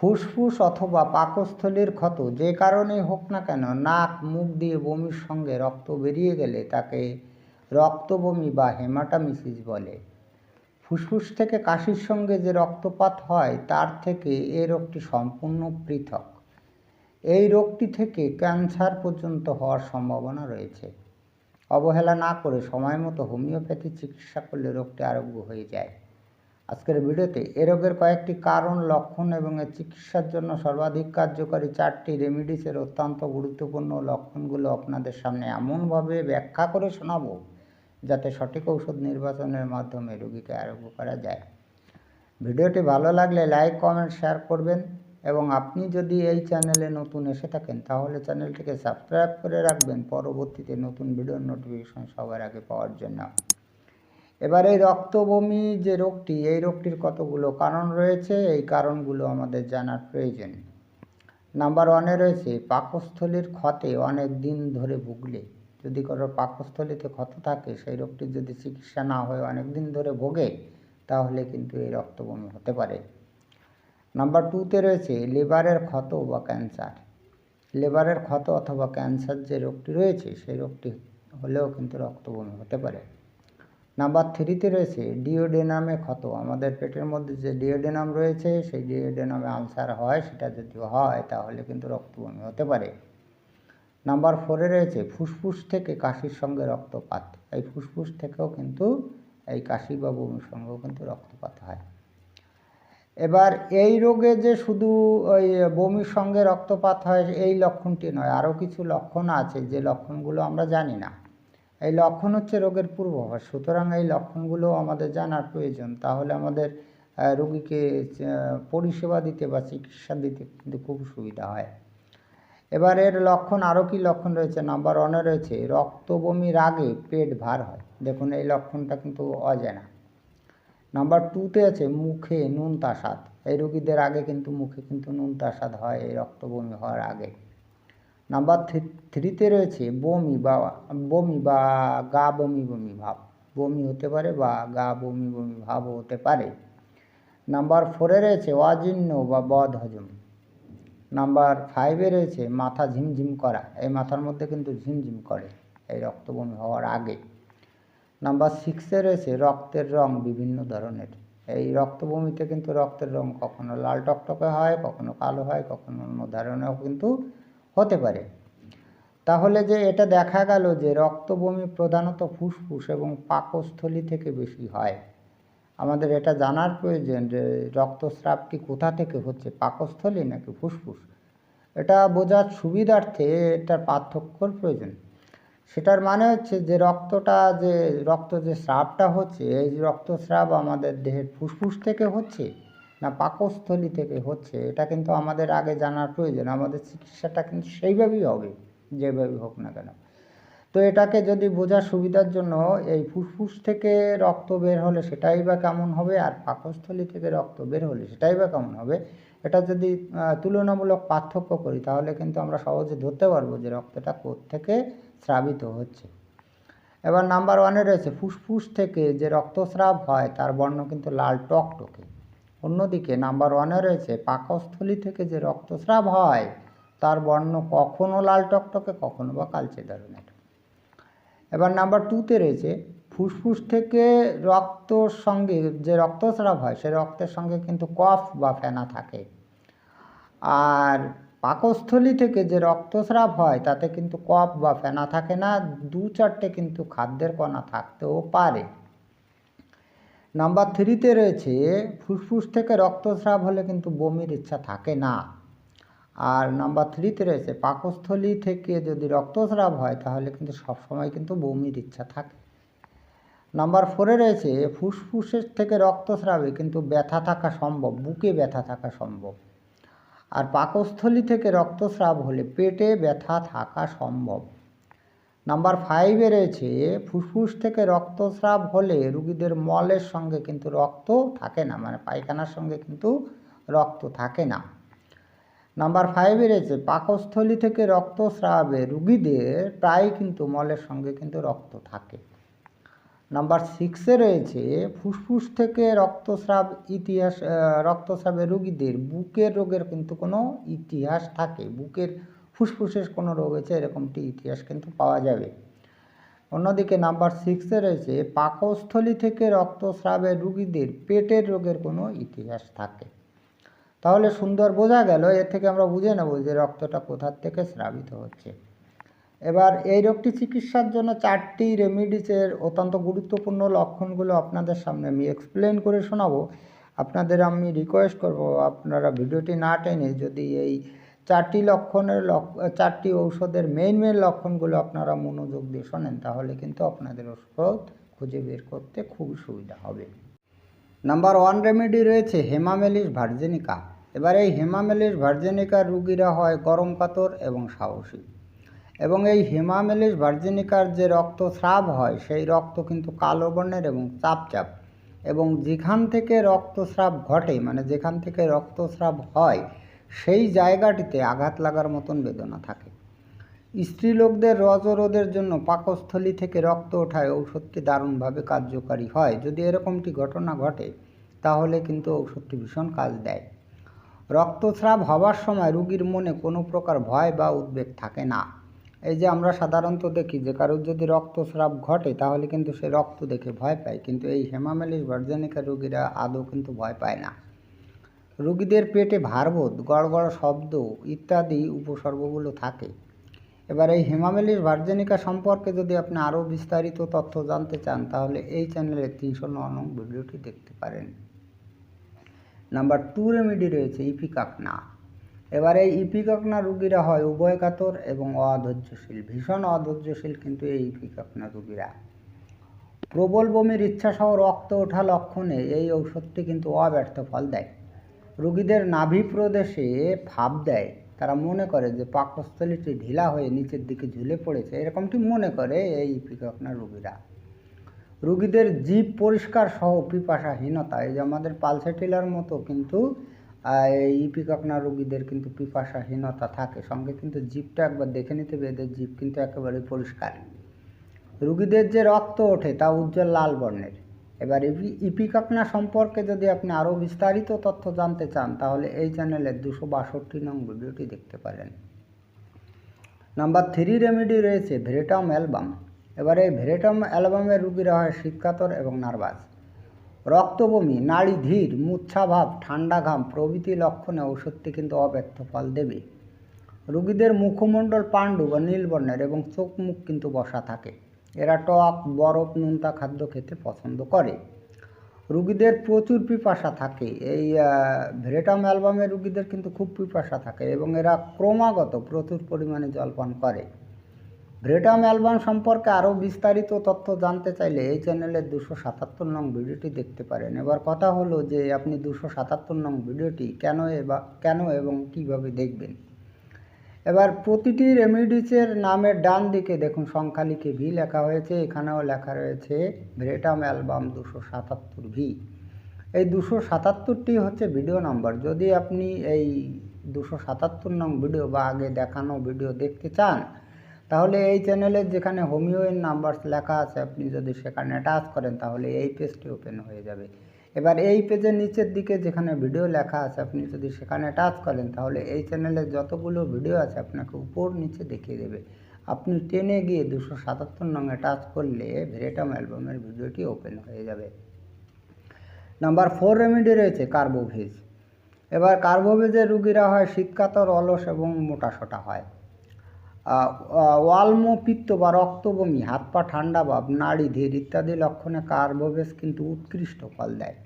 ফুসফুস অথবা পাকস্থলীর ক্ষত যে কারণেই হোক না কেন, নাক, মুখ দিয়ে বমির সঙ্গে রক্ত বেরিয়ে গেলে তাকে রক্তবমি বা হেমাটামিসিস বলে। ফুসফুস থেকে কাশির সঙ্গে যে রক্তপাত হয়, তার থেকে এ রোগটি সম্পূর্ণ পৃথক। এই রোগটি থেকে ক্যান্সার পর্যন্ত হওয়ার সম্ভাবনা রয়েছে। অবহেলা না করে সময় মতো হোমিওপ্যাথি চিকিৎসা করলে রোগটি আরোগ্য হয়ে যায়। আজকের ভিডিওতে এ রোগের কয়েকটি কারণ, লক্ষণ এবং এর চিকিৎসার জন্য সর্বাধিক কার্যকরী চারটি রেমিডিসের অত্যন্ত গুরুত্বপূর্ণ লক্ষণগুলো আপনাদের সামনে এমনভাবে ব্যাখ্যা করে শোনাবো যাতে সঠিক ঔষধ নির্বাচনের মাধ্যমে রোগীকে আরোগ্য করা যায়। ভিডিওটি ভালো লাগলে লাইক কমেন্ট শেয়ার করবেন এবং আপনি যদি এই চ্যানেলে নতুন এসে থাকেন তাহলে চ্যানেলটিকে সাবস্ক্রাইব করে রাখবেন। পরবর্তীতে নতুন ভিডিওর নোটিফিকেশন সবার আগে পাওয়ার জন্য। এবার এই রক্তবমি যে রোগটি, এই রোগটির কতগুলো কারণ রয়েছে? এই কারণগুলো আমাদের জানার প্রয়োজন। নাম্বার ওয়ানে রয়েছে, পাকস্থলীর ক্ষতে অনেক দিন ধরে ভুগলে। যদি কারও পাকস্থলীতে ক্ষত থাকে, সেই রোগটির যদি চিকিৎসা না হয়ে অনেক দিন ধরে ভোগে, তাহলে কিন্তু এই রক্তবমি হতে পারে। নাম্বার টুতে রয়েছে, লিভারের ক্ষত বা ক্যান্সার। লিভারের ক্ষত অথবা ক্যান্সার যে রোগটি রয়েছে, সেই রোগটি হলেও কিন্তু রক্তবমি হতে পারে। নাম্বার থ্রিতে রয়েছে ডিওডেনামে ক্ষত। আমাদের পেটের মধ্যে যে ডিওডেনাম রয়েছে, সেই ডিওডেনামে আলসার হয়, সেটা যদি হয়, তাহলে কিন্তু রক্তবমি হতে পারে। নাম্বার ফোরে রয়েছে ফুসফুস থেকে কাশির সঙ্গে রক্তপাত। এই ফুসফুস থেকেও কিন্তু এই কাশি বা বমির সঙ্গেও কিন্তু রক্তপাত হয়। এবার এই রোগে যে শুধু ওই বমির সঙ্গে রক্তপাত হয়, এই লক্ষণটি নয়। আরও কিছু লক্ষণ আছে, যে লক্ষণগুলো আমরা জানি না। এই লক্ষণ হচ্ছে রোগের পূর্বাভাস সুতরাং এই লক্ষণগুলো আমাদের জানার প্রয়োজন। তাহলে আমাদের রোগীকে পরিষেবা দিতে বা চিকিৎসা দিতে কিন্তু খুব সুবিধা হয়। এবার এর লক্ষণ আরও কি লক্ষণ রয়েছে? নাম্বার ওয়ানে রয়েছে রক্ত বমির আগে পেট ভার হয়। দেখুন, এই লক্ষণটা কিন্তু অজানা। নাম্বার টুতে আছে, মুখে নুন তাসাদ এই রোগীদের আগে কিন্তু মুখে কিন্তু নুন তাসাদ হয়, এই রক্ত বমি হওয়ার আগে। নাম্বার থ্রিতে রয়েছে বমি বা বমি বা গা বমি বমি ভাব। বমি হতে পারে বা গা বমি বমি ভাবও হতে পারে। নাম্বার ফোরে রয়েছে অজীর্ণ বা বদ হজম। নাম্বার ফাইভে রয়েছে মাথা ঝিমঝিম করা। এই মাথার মধ্যে কিন্তু ঝিমঝিম করে এই রক্ত বমি হওয়ার আগে। নাম্বার সিক্সে রয়েছে রক্তের রং বিভিন্ন ধরনের। এই রক্ত বমিতে কিন্তু রক্তের রং কখনো লাল টকটকে হয়, কখনো কালো হয়, কখনো অন্য ধরনেরও কিন্তু হতে পারে। তাহলে যে এটা দেখা গেল যে রক্ত বমি প্রধানত ফুসফুস এবং পাকস্থলী থেকে বেশি হয়। আমাদের এটা জানার প্রয়োজন যে রক্তস্রাবটি কোথা থেকে হচ্ছে, পাকস্থলী নাকি ফুসফুস? এটা বোঝার সুবিধার্থে এটার পার্থক্যর প্রয়োজন। সেটার মানে হচ্ছে যে রক্তটা যে, রক্ত যে স্রাবটা হচ্ছে, এই রক্তস্রাব আমাদের দেহের ফুসফুস থেকে হচ্ছে না, পাকস্থলী থেকে হচ্ছে, এটা কিন্তু আমাদের আগে জানার প্রয়োজন। আমাদের চিকিৎসাটা কিন্তু সেইভাবেই হবে যেভাবেই হোক না কেন। তো এটাকে যদি বোঝার সুবিধার জন্য এই ফুসফুস থেকে রক্ত বের হলে সেটাই বা কেমন হবে, আর পাকস্থলী থেকে রক্ত বের হলে সেটাই বা কেমন হবে, এটা যদি তুলনামূলক পার্থক্য করি, তাহলে কিন্তু আমরা সহজে ধরতে পারব যে রক্তটা থেকে স্রাবিত হচ্ছে। এবার নাম্বার ওয়ানে রয়েছে, ফুসফুস থেকে যে রক্তস্রাব হয়, তার বর্ণ কিন্তু লাল টকটকে। অন্যদিকে নাম্বার ওয়ানে রয়েছে, পাকস্থলী থেকে যে রক্তস্রাব হয়, তার বর্ণ কখনও লাল টকটকে, কখনো বা কালচে ধরনের। এবার নাম্বার টুতে রয়েছে, ফুসফুস থেকে রক্তর সঙ্গে যে রক্তস্রাব হয়, সে রক্তের সঙ্গে কিন্তু কফ বা ফেনা থাকে। আর পাকস্থলী থেকে যে রক্তস্রাব হয়, তাতে কিন্তু কফ বা ফেনা থাকে না, দু চারটে কিন্তু খাদ্যের কণা থাকতেও পারে। নাম্বার থ্রিতে রয়েছে, ফুসফুস থেকে রক্তস্রাব হলে কিন্তু বমির ইচ্ছা থাকে না। আর নাম্বার থ্রিতে রয়েছে, পাকস্থলী থেকে যদি রক্তস্রাব হয় তাহলে কিন্তু সবসময় কিন্তু বমির ইচ্ছা থাকে। নাম্বার ফোরে রয়েছে, ফুসফুসের থেকে রক্তস্রাবে কিন্তু ব্যথা থাকা সম্ভব, বুকে ব্যথা থাকা সম্ভব। আর পাকস্থলী থেকে রক্তস্রাব হলে পেটে ব্যথা থাকা সম্ভব। নাম্বার ফাইভে রয়েছে, ফুসফুস থেকে রক্তস্রাব হলে রুগীদের মলের সঙ্গে কিন্তু রক্ত থাকে না মানে পায়খানার সঙ্গে কিন্তু রক্ত থাকে না। নাম্বার ফাইভে রয়েছে, পাকস্থলী থেকে রক্তস্রাবে রুগীদের প্রায় কিন্তু মলের সঙ্গে কিন্তু রক্ত থাকে। নাম্বার সিক্সে রয়েছে, ফুসফুস থেকে রক্তস্রাব ইতিহাস রক্তস্রাবে রুগীদের বুকের রোগের কিন্তু কোনো ইতিহাস থাকে। বুকের ফুসফুসের কোনো রোগ হয়েছে এরকমটি ইতিহাস কিন্তু পাওয়া যাবে। অন্যদিকে নাম্বার সিক্সে রয়েছে, পাকস্থলী থেকে রক্তস্রাবের রুগীদের পেটের রোগের কোনো ইতিহাস থাকে। তাহলে সুন্দর বোঝা গেল, এর থেকে আমরা বুঝে নেব যে রক্তটা কোথার থেকে স্রাবিত হচ্ছে। এবার এই রোগটি চিকিৎসার জন্য চারটি রেমিডিসের অত্যন্ত গুরুত্বপূর্ণ লক্ষণগুলো আপনাদের সামনে আমি এক্সপ্লেন করে শোনাবো। আপনাদের আমি রিকোয়েস্ট করব, আপনারা ভিডিওটি না টেনে যদি এই চারটি লক্ষণের লক- চারটি ঔষধের মেইন মেইন লক্ষণগুলো আপনারা মনোযোগ দিয়ে শোনেন, তাহলে কিন্তু আপনাদের ওষুধ খুঁজে বের করতে খুবই সুবিধা হবে। নাম্বার ওয়ান রেমেডি রয়েছে হেমামেলিস ভার্জেনিকা এবার এই হেমামেলিস ভার্জেনিকার রুগীরা হয় গরম কাতর এবং সাহসী। এবং এই হেমামেলিস ভার্জেনিকার যে রক্তস্রাব হয়, সেই রক্ত কিন্তু কালো বর্ণের এবং চাপ চাপ এবং যেখান থেকে রক্তস্রাব ঘটে মানে যেখান থেকে রক্তস্রাব হয় সেই জায়গাটিতে আঘাত লাগার মতন বেদনা থাকে। স্ত্রীলোকদের রজরোধের জন্য পাকস্থলী থেকে রক্ত ওঠায় ঔষধটি দারুণভাবে কার্যকারী হয়। যদি এরকমটি ঘটনা ঘটে, তাহলে কিন্তু ঔষধটি ভীষণ কাজ দেয়। রক্তস্রাব হওয়ার সময় রুগীর মনে কোনো প্রকার ভয় বা উদ্বেগ থাকে না। এই যে আমরা সাধারণত দেখি, যে কারোর যদি রক্তস্রাব ঘটে, তাহলে কিন্তু সে রক্ত দেখে ভয় পায়, কিন্তু এই হেমামেলিস ভার্জেনিকা রুগীরা আদৌ কিন্তু ভয় পায় না। রুগীদের পেটে ভারবোধ, গড়গড় শব্দ ইত্যাদি উপসর্গগুলো থাকে। এবার এই হেমামেলিস ভার্জেনিকা সম্পর্কে যদি আপনি আরও বিস্তারিত তথ্য জানতে চান, তাহলে এই চ্যানেলের তিনশো নং ভিডিওটি দেখতে পারেন। নাম্বার টু রেমেডি রয়েছে ইপিকাকনা। এবারে এই ইপিকাকনা রুগীরা হয় উভয় কাতর এবং অধৈর্যশীল ভীষণ অধৈর্যশীল কিন্তু এই ইপিকাকনা রুগীরা। প্রবল বমির ইচ্ছাসহ রক্ত ওঠা লক্ষণে এই ঔষধটি কিন্তু অব্যর্থ ফল দেয়। রুগীদের নাভি প্রদেশে ভাব দেয়। তারা মনে করে যে পাকস্থলীটি ঢিলা হয়ে নিচের দিকে ঝুলে পড়েছে। এরকমটি মনে করে এই ইপিকাকনা রুগীরা। রুগীদের জীব পরিষ্কার সহ পিপাসাহীনতা, এই যে আমাদের পালসেটিলার মতো কিন্তু এই ইপিকাকনা রুগীদের কিন্তু পিপাসাহীনতা থাকে। সঙ্গে কিন্তু জীবটা একবার দেখে নিতে হবে, এদের জীব কিন্তু একেবারে পরিষ্কার। রুগীদের যে রক্ত ওঠে তা উজ্জ্বল লাল বর্ণের। এবার ইপি ইপিকাকনা সম্পর্কে যদি আপনি আরও বিস্তারিত তথ্য জানতে চান, তাহলে এই চ্যানেলের দুশো বাষট্টি নং ভিডিওটি দেখতে পারেন। নাম্বার থ্রি রেমেডি রয়েছে, ভেরেটাম অ্যালবাম। এবারে ভেরেটাম অ্যালবামের রুগীরা হয় শীতকাতর এবং নার্ভাস। রক্তবমি, নাড়ি ধীর মূর্ছাভাব ঠান্ডা ঘাম প্রভৃতি লক্ষণে ওষুধটি কিন্তু অব্যর্থ ফল দেবে। রুগীদের মুখমণ্ডল পাণ্ডু বা নীল বর্ণের এবং চোখ মুখ কিন্তু বসা থাকে। এরা টক, বরফ, নোনতা খাদ্য খেতে পছন্দ করে। রুগীদের প্রচুর পিপাসা থাকে। এই ভেরেটাম অ্যালবামের রুগীদের কিন্তু খুব পিপাসা থাকে এবং এরা ক্রমাগত প্রচুর পরিমাণে জল পান করে। ভ্রেটাম অ্যালবাম সম্পর্কে আরও বিস্তারিত তথ্য জানতে চাইলে এই চ্যানেলের দুশো সাতাত্তর নং ভিডিওটি দেখতে পারেন। এবার কথা হলো যে আপনি দুশো সাতাত্তর নং ভিডিওটি কেন এবা, কেন এবং কীভাবে দেখবেন? এবার প্রতিটি রেমিডিসের নামের ডান দিকে দেখুন সংখ্যা লিখে ভি লেখা হয়েছে, এখানেও লেখা রয়েছে ভ্রেটাম অ্যালবাম দুশো সাতাত্তর ভি। এই দুশো সাতাত্তরটি হচ্ছে ভিডিও নাম্বার। যদি আপনি এই দুশো সাতাত্তর নং ভিডিও বা আগে দেখানো ভিডিও দেখতে চান, তাহলে এই চ্যানেলের যেখানে হোমিও নাম্বার লেখা আছে, আপনি যদি সেখানে টাচ করেন, তাহলে এই পেজটি ওপেন হয়ে যাবে। এবার এই পেজের নিচের দিকে যেখানে ভিডিও লেখা আছে আপনি যদি সেখানে টাচ করেন তাহলে এই চ্যানেলের যতগুলো ভিডিও আছে আপনাকে উপর নিচে দেখিয়ে দেবে। আপনি টেনে গিয়ে দুশো সাতাত্তর নঙে টাচ করলে ভেরেটাম অ্যালবামের ভিডিওটি ওপেন হয়ে যাবে। নাম্বার ফোর রেমেডি রয়েছে কার্বোভেজ এবার কার্বোভেজের রুগীরা হয় শীতকাতর অলস এবং মোটাসোটা হয়। আহ, আহ, ওয়াল্ম পিত্ত বা রক্তবমি হাত পা ঠান্ডা ভাব নাড়ি ধীর ইত্যাদি লক্ষণে কার্বোভেজ কিন্তু উৎকৃষ্ট ফল দেয়।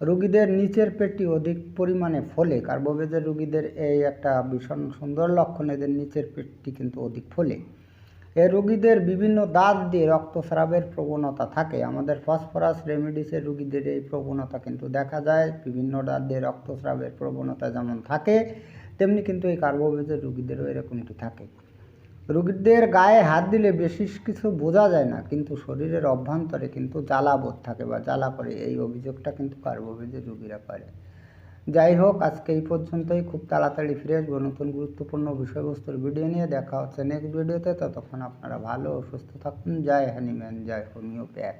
রুগীদের নিচের পেটটি অধিক পরিমাণে ফলে। কার্বোভেজের রুগীদের এই একটা ভীষণ সুন্দর লক্ষণ, এদের নিচের পেটটি কিন্তু অধিক ফলে। এ রুগীদের বিভিন্ন দাঁত দিয়ে রক্তস্রাবের প্রবণতা থাকে। আমাদের ফসফরাস রেমিডিসের রুগীদের এই প্রবণতা কিন্তু দেখা যায়। বিভিন্ন দাঁত দিয়ে রক্তস্রাবের প্রবণতা যেমন থাকে, তেমনি কিন্তু এই কার্বোভেজের রুগীদেরও এরকমটি থাকে। রুগীদের গায়ে হাত দিলে বেশি কিছু বোঝা যায় না, কিন্তু শরীরের অভ্যন্তরে কিন্তু জ্বালা বোধ থাকে বা জ্বালা করে এই অভিযোগটা কিন্তু কার্বোভেজের রুগীরা করে। যাই হোক, আজকে এই পর্যন্তই। খুব তাড়াতাড়ি ফিরে আসব নতুন গুরুত্বপূর্ণ বিষয়বস্তুর ভিডিও নিয়ে। দেখা হচ্ছে নেক্সট ভিডিওতে ততক্ষণ আপনারা ভালো সুস্থ থাকুন। জয় হ্যানিম্যান জয় হোমিওপ্যাথ।